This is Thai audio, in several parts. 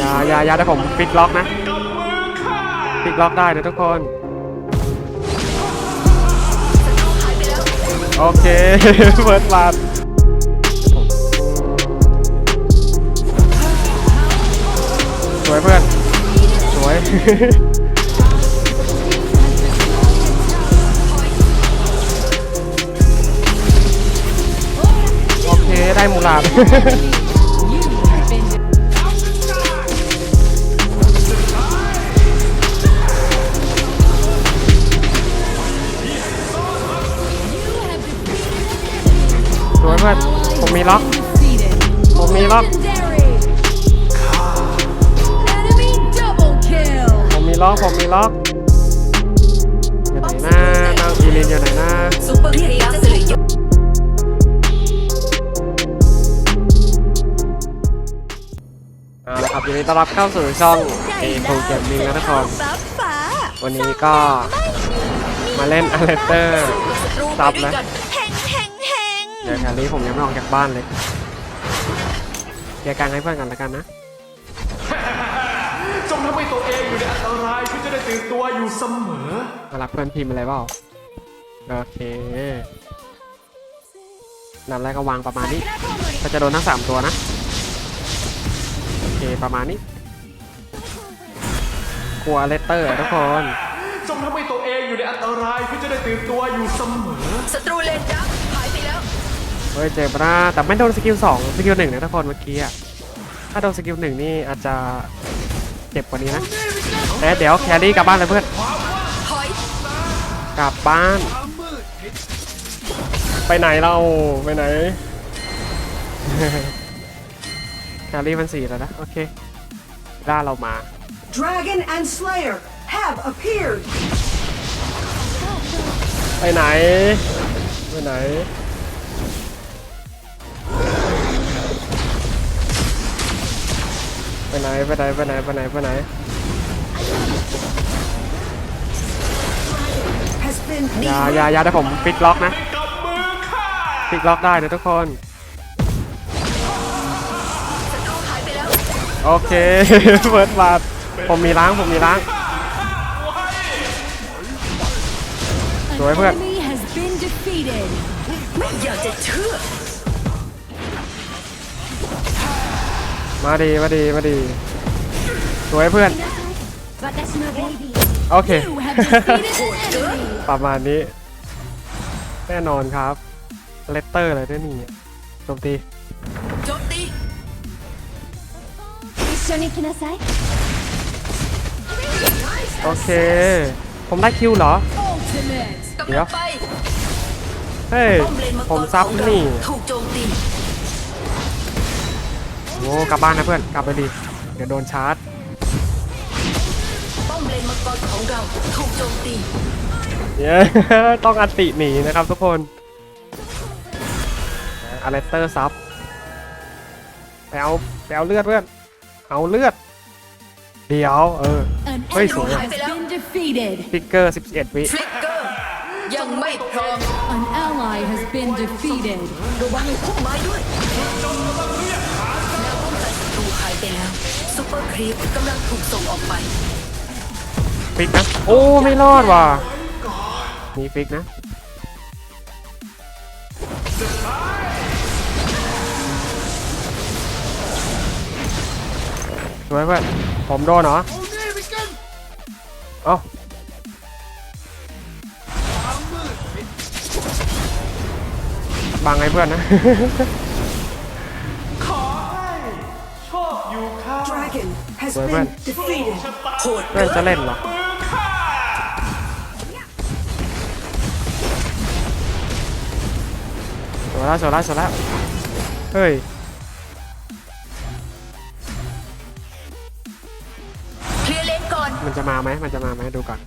ยายายาได้ผมปิดล็อกนะปิดล็อกได้นะทุกคน โอเคเปิดบาทสวยเพื่อน สวย โอเค ได้มูลาด มมีล็อก ผมมีล็อก ผมมีล็อก ผมมีล็อกอยู่ไหนนะนางอีลินอยู่ไหนนะเอาละครับยินดีต้อนรับเข้าสู่ช่องเอทูเกมมิ่งนะทุกคนวันนี้ก็มาเล่นอเลเตอร์ซับนะ เดี๋ยวแถวนี้ผมยังไม่ออกจากบ้านเลยเคลียร์กลางให้เพื่อนกันแล้วกันนะจงทำให้ตัวเองอยู่ในอันตรายเพื่อจะได้ตื่นตัวอยู่เสมอมารับเพื่อนพิมพ์อะไรเปล่าโอเคลำแรกก็วางประมาณนี้ ก็จะโดนทั้งสามตัวนะ โอเคประมาณนี้กลัวเลตเตอร์ทุกคนจงทำให้ตัวเองอยู่ในอันตรายเพื่อจะได้ตื่นตัวอยู่เสมอศัตรูเลนดักหายไปแล้ว เฮ้ยเจ็บนะแต่ไม่โดนสกิลสองสกิลหนึ่งนะทุกคนเมื่อกี้อะถ้าโดนสกิลหนึ่งนี่อาจจะเจ็บกว่านี้นะแต่เดี๋ยวแครี่กลับบ้านเลยเพื่อนถอยกลับบ้าน ไปไหนเราไปไหนแครี่มันสี่แล้วนะ โอเคล่าเรามา Dragon and Slayer have appeared. ไปไหน ไปไหน ไปไหนไปไหนไปไหนไปไหนไปไหน Has been อย่าอย่าอย่าได้ผมปิดล็อกนะกับมือข้าปิดล็อกได้นะทุกคนศัตรูหายไปแล้วโอเคเปิดบาทผมมีล้างผมมีล้าง An Rồi, Phước ạ. enemy has been defeated. ไม่อยากจะเชื่อ มาดีมาดีมาดีสวยเพื่อน โอเค You have defeated an enemy. ประมาณนี้ แน่นอนครับ เลตเตอร์อะไรด้วยนี่โจมตีโจมตีโอเค ผมได้คิวเหรอ Ultimate. กำเดี๋ลัยวงไปเฮ้ยป้อมเลนมังกผมรซับของเรานี่ถูกโจมตี โอ้กลับบ้านนะเพื่อนกลับไปดีเดี๋ยวโดนชาร์จป้อมเลนมังกรของเราถูกโจมตีเนี่ยต้องอันติหนีนะครับทุกคนอเลสเตอร์ซับไปเอาไปเอาเลือดเพื่อนเอาเลือด เดี๋ยวเออ An Ôi, enemy sủa. has been defeated. ฟิกเกอร์11วิฟลิกเกอร์ยังไม่พร้อม An ally has been defeated. ระวังพุ่มไม้ด้วย ปเปอร์ครีปกำลังถูกส่งออกไป ฟิกนะ โอ้ ไม่รอดว่ะมีฟิกนะ สวยเพื่อนผมโดนเหรอ เอ้าบังให้เพื่อนนะ Dragon has Rồi, been bạn. defeated. โหดเพื่อนจะเล่นเหรอมือข้าสวยแล้วสวยแล้วสวยแล้วเฮ้ย เคลียร์เลนก่อน มันจะมาไหมมันจะมาไหมดูก่อน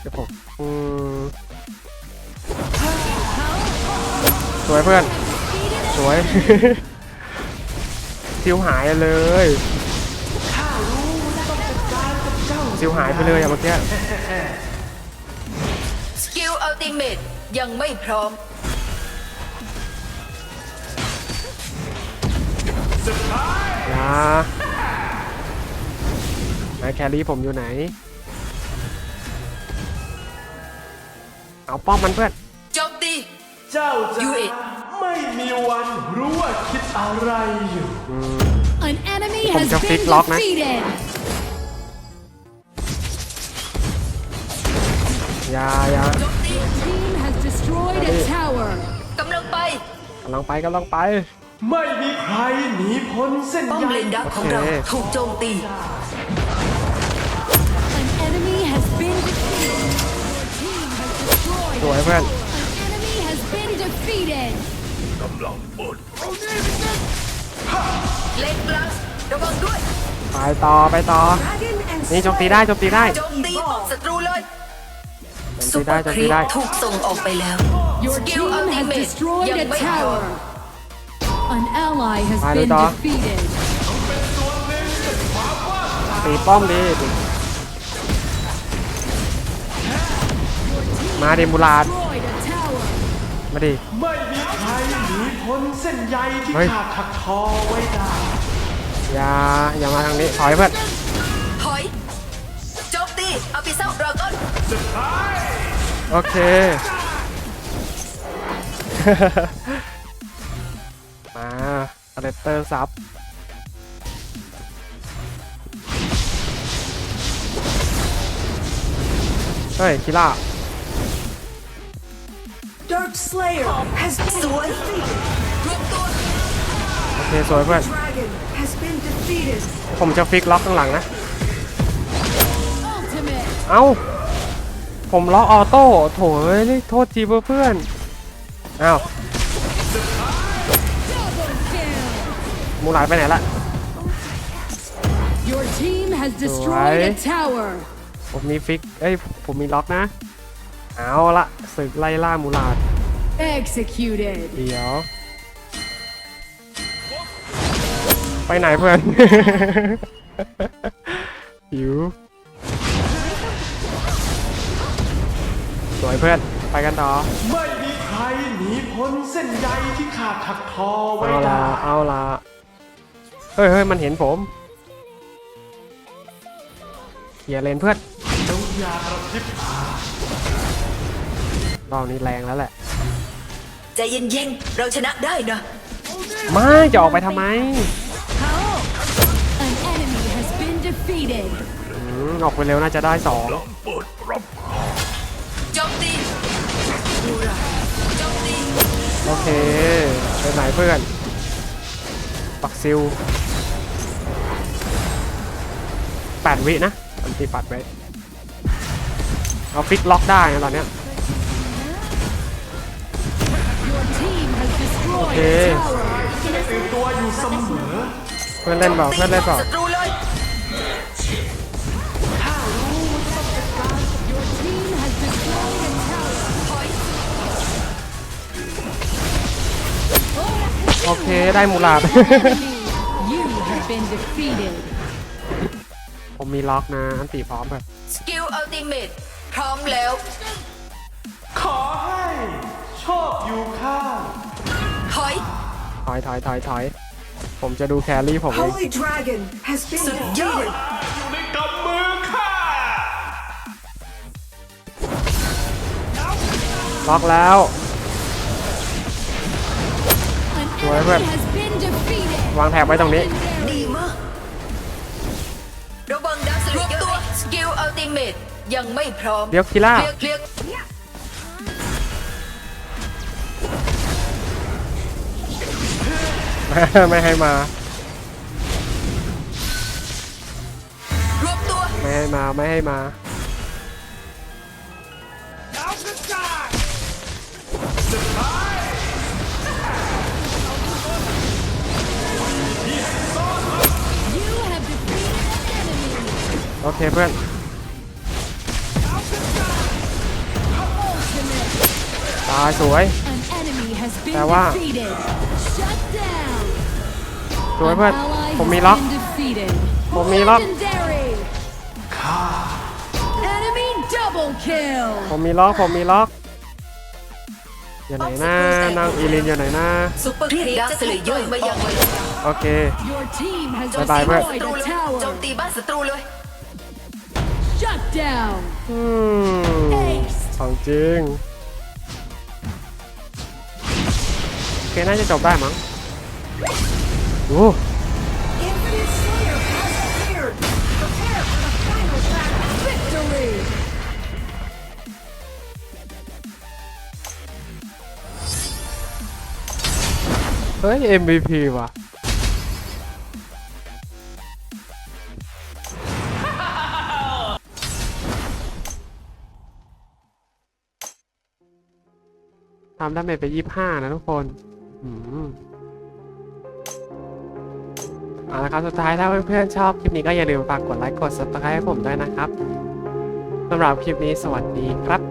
เดี๋ยวผมอืมสวยเพื่อน สวย ซิวหายเลยซิวหายไปเลยอะเมื่อกี้สกิลอัลติเมตยังไม่พร้อมสุดท้ายอย่าไหนแครี่ผมอยู่ไหน เอาป้อมมันเพื่อนโจมตีเจ้าจะยูเอะไม่มีวันรู้ว่าคิดอะไรอยู่ An enemy Không has cho been phích lót này. defeated. อย่าอย่าโจมตี Team has destroyed a tower. กำลังไปกำลังไปกำลังไป ไม่มีใครหนีพ้นเส้นป้อมใยเลนดักของเราโอเค ถูกโจมตี An enemy has been defeated. Your team has destroyed สวยเพื่อน An enemy has been defeated. เลนกลางระวังด้วยไปต่อไปต่อ Dragon and นี่โจมตีได้โจมตีได้โจมตีป้อมศัตรูเลยโจมซุตีปเปได้อร์โจมครีตีปได้ถูกส่งออกไปแล้ว Your สกิล team อัลติ has เมท destroyed ยัง a ไม่พอ tower. An ally has Hai been đứa to. defeated. ตีป้อมดีมาดิมูลาด Destroyed a tower. มาดิไม่มีใครหนี พ้นเส้นใยที่เฮ้ย ขาดถักทอไว้ได้ อย่าอย่ามาทางนี้ถอยเพื่อนถอยโจมตีเอาไปเศร้าดราก้อนโอเค มาเลตเตอร์ซับเฮ้ยคิล่า Dark Slayer has been สวย defeated. รวมตัวโอเคสวยเพื่อน Dragon has been defeated. ผมจะฟิกล็อกข้างหลังนะ Ultimate. เอ้า ผมล็อกออโต้โถเอ้ยโทษทีเพื่อนเอ้า Double kill. มูหลายไปไหนละ Your team has destroyed a Right. tower. ผมมีฟิก เอ้ย ผมมีล็อกนะ เอาละศึกไล่ล่ามูลาด Executed. เดี๋ยว ไปไหนเพื่อน หิว สวยเพื่อน ไปกันต่อ ไม่มีใครหนีพ้นเส้นใยที่ขาดถักทอไว้เอาละได้เอาละเฮ้ยเฮ้ยมันเห็นผมเคลียร์เลนเพื่อนจงอย่ากระพริบตารอบนี้แรงแล้วแหละ ใจเย็นๆ เราชนะได้นะไม่จะออกไปทำไม defeated. อืมออกไปเร็วน่าจะได้สองโจมตีดูราโจมตีโอเคไปไหนเพื่อน ปักซิลแปดวินะอันตีปัดไว้เอาฟิกล็อกได้นะตอนเนี้ย Your team has destroyed Okay. a tower. ตื่นตัวอยู่เสมอเพื่อนเล่นเปล่าเพื่อนเล่นเปล่า ศัตรูเลย ได้มูลาด Enemy, you have been defeated. ผมมีล็อกนะอันตีพร้อมแบบสกิลอัลติเมทพร้อมแล้ว ขอให้โชคอยู่ข้าง ถอย ถอยถอยถอยถอยผมจะดูแครี่ผมเอง Holy Dragon has been Sir, defeated. อยู่ในกำมือข้าล็อกแล้ว An Well, enemy well. has been defeated. วางแถบไว้ตรงนี้ดีมากระวังดาวสลิดตัวสกิลอัลติเมทยังไม่พร้อมเดี๋ยวคิล่าเคลียร์เคลียร์ไม่ให้มารวมตัวไม่ให้มาไม่ให้มา อเคเพื่อนตายสวย An enemy has been Là quá. defeated. Shut down. สวยเพื่อน An ally ผม has มีล็อก been defeated. ผมมีล็อก Legendary. Enemy double kill. ผมมีล็อก ผมมีล็อกอยู่ไหนนะนางอีลินอยู่ไหนนะซุปเปอร์ครีปจะถูกปล่อยมายังบริการโอเค Your team has บ๊ายบายเพื่อน destroyed ศัตรู a เลยโจม tower. ตีบ้านศัตรูเลย Shut down. อืมของจริงโอเคน่าจะจบได้มั้งโอ้ Infinite Slayer has appeared. Prepare for the final battle. Victory. เฮ้ย MVP ว่ะ ทำดาเมจไปยี่ห้านะทุกคนอืมเอาละครับสุดท้ายถ้าเพื่อนๆชอบคลิปนี้ก็อย่าลืมฝากกดไลค์กด subscribe ให้ผมด้วยนะครับสำหรับคลิปนี้สวัสดีครับ